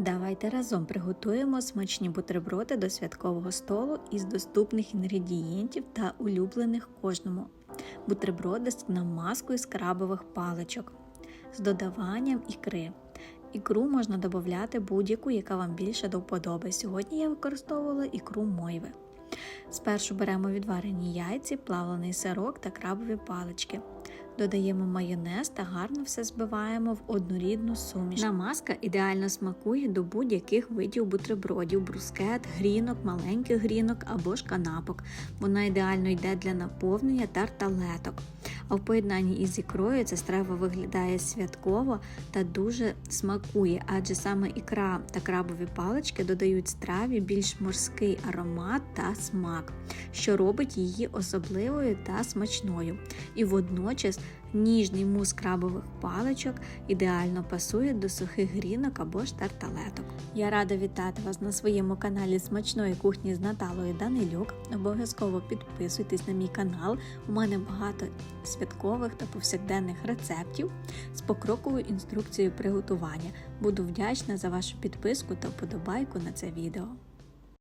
Давайте разом приготуємо смачні бутерброди до святкового столу із доступних інгредієнтів та улюблених кожному. Бутерброди з намазкою з крабових паличок з додаванням ікри. Ікру можна додати будь-яку, яка вам більше до вподоби. Сьогодні я використовувала ікру мойви. Спершу беремо відварені яйці, плавлений сирок та крабові палички. Додаємо майонез та гарно все збиваємо в однорідну суміш. Намазка ідеально смакує до будь-яких видів бутербродів, брускет, грінок, маленьких грінок або ж канапок. Вона ідеально йде для наповнення тарталеток. А в поєднанні із ікрою ця страва виглядає святково та дуже смакує, адже саме ікра та крабові палички додають страві більш морський аромат та смак, що робить її особливою та смачною. І водночас ніжний мус крабових паличок ідеально пасує до сухих грінок або ж тарталеток. Я рада вітати вас на своєму каналі смачної кухні з Наталою Данилюк. Обов'язково підписуйтесь на мій канал. У мене багато святкових та повсякденних рецептів з покроковою інструкцією приготування. Буду вдячна за вашу підписку та вподобайку на це відео.